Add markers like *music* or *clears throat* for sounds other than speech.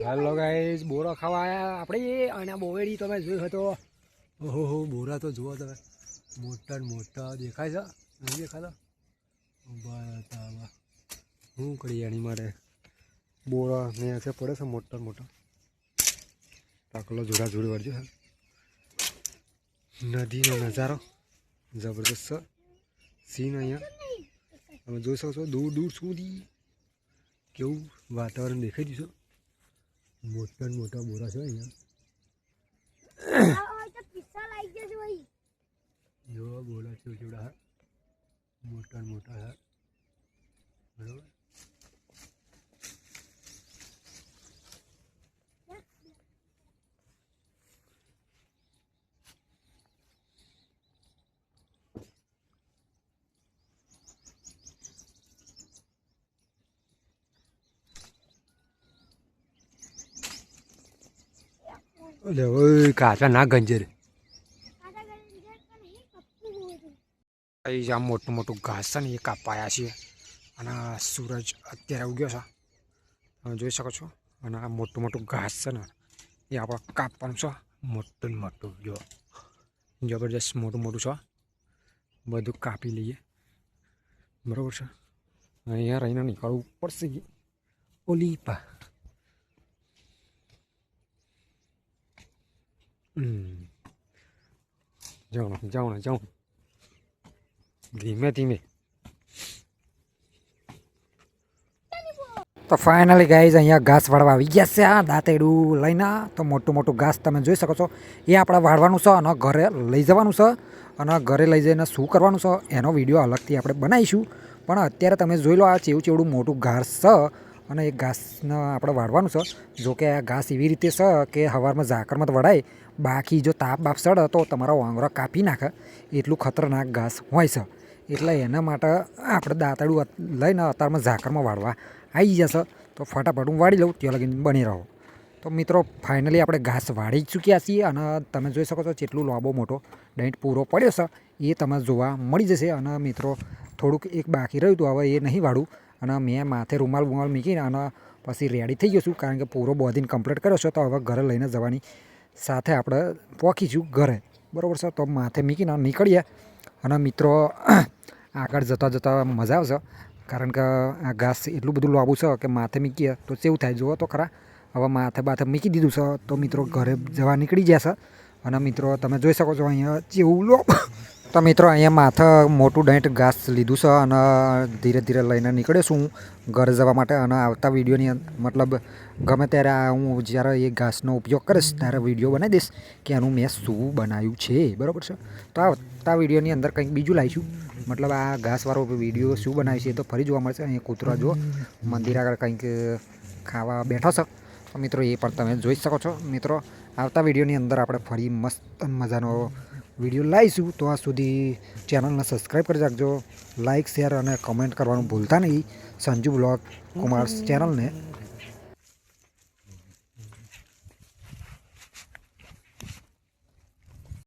Hello guys બોરો ખાવા આવ્યા આપણે અને બોવેડી તમે જોયો હતો ઓહો, હો, બોરા તો જુઓ તમે. મોટા મોટા દેખાય છે? નહીં દેખાતા? શું કરીએ એની માટે બોરા ને છે, પડે છે મોટા મોટા. પાકલો જોડા જોડી વળજો નદીનો નજારો. જબરદસ્ત છે. સીન અહીંયા. તમે જોઈ શકો છો દૂર દૂર સુધી કેવું વાતાવરણ દેખાઈ દીધું મોટા મોટા બોરા છે અહીંયા. જો બોલા છે હે મોટા મોટા હે બરોબર એટલે ઓય, કાચા ના ગંજર. આ મોટું મોટું ઘાસ છે ને એ કાપાયા છે. અને સૂરજ અત્યારે ઉગ્યો છે. તમે જોઈ શકો છો. અને આ મોટું મોટું ઘાસ છે ને એ આપણે કાપવાનું છે. મોટું મોટું જો. જબરજસ્ત મોટું મોટું છે. બધું કાપી લઈએ. બરાબર છે. અહીંયા રહીને નીકળવું પડશે. ઓલી પા જાઉં જાઉં જાઉં ધીમે ધીમે. તો ફાઇનલી ગાઈઝ અહીંયા ઘાસ વાળવા આવી ગયા છે, આ દાંતેડું લઈને. તો મોટું મોટું ઘાસ તમે જોઈ શકો છો. એ આપણે વાળવાનું છે, અને ઘરે લઈ જવાનું છે. અને ઘરે લઈ જઈને શું કરવાનું છે, એનો વીડિયો અલગથી આપણે બનાવીશું. પણ અત્યારે તમે જોઈ લો આ ચેવું ચેવડું મોટું ઘાસ છે. અને એ ઘાસને આપણે વાળવાનું છે. જો કે આ ઘાસ એવી રીતે છે કે હવારમાં ઝાકરમાં તો વળાય, બાકી જો તાપ બાપ સડે તો તમારો વાંગરો કાપી નાખે. એટલું ખતરનાક ઘાસ હોય છે. એટલે એના માટે આપણે દાંતડું લઈને અત્યારમાં ઝાકરમાં વાળવા આવી જશે. તો ફટાફટ હું વાળી લઉં, ત્યાં લગીને બની રહો. તો મિત્રો, ફાઇનલી આપણે ઘાસ વાળી ચૂક્યા છીએ અને તમે જોઈ શકો છો કેટલું લાંબો મોટો ડેન્ટ પૂરો પડ્યો છે. એ તમે જોવા મળી જશે અને મિત્રો, થોડુંક એક બાકી રહ્યું હતું, હવે એ નહીં વાળું. અને મેં માથે રૂમાલ બુમાલ મૂકીને અને પછી રેડી થઈ ગયો છું. કારણ કે પૂરો બોધીને કમ્પ્લીટ કર્યો છે તો હવે ઘરે લઈને જવાની સાથે આપણે પહોંચીશું ઘરે. બરાબર છે? તો માથે મૂકીને નીકળીએ. અને મિત્રો, *clears throat* આગળ જતાં જતાં મજા આવશે. કારણ કે આ ઘાસ એટલું બધું લાંબુ છે કે માથે મૂકીએ તો કેવું થાય? જુઓ તો ખરા. હવે માથે બાથે મૂકી દીધું છે. તો મિત્રો ઘરે જવા નીકળી જશે અને મિત્રો, તમે જોઈ શકો છો અહીંયા જેવું લો. તો મિત્રો, અહીંયા માથે મોટું ડેન્ટ ઘાસ લીધું છે અને ધીરે ધીરે લઈને નીકળ્યો છું ઘરે જવા માટે અને આવતા વિડીયોની મતલબ ગમે ત્યારે હું જ્યારે એ ઘાસનો ઉપયોગ કરીશ ત્યારે વીડિયો બનાવી દઈશ કે આનું મેં શું બનાવ્યું છે, બરાબર છે? તો આવતા વિડીયોની અંદર કંઈક બીજું લાવીશું. મતલબ આ ઘાસવાળો વીડિયો શું બનાવ્યું છે એ તો ફરી જોવા મળશે. અહીંયા કૂતરા જો મંદિર આગળ કંઈક ખાવા બેઠો છે. તો મિત્રો, એ પણ તમે જોઈ શકો છો. મિત્રો, આવતા વિડીયોની અંદર આપણે ફરી મસ્ત મજાનો વીડિયો લાવીશું તો આ સુધી ચેનલને સબસ્ક્રાઈબ કરી રાખજો. લાઇક શેર અને કમેન્ટ કરવાનું ભૂલતા નહીં. સંજુ બ્લોગ કુમાર ચેનલને.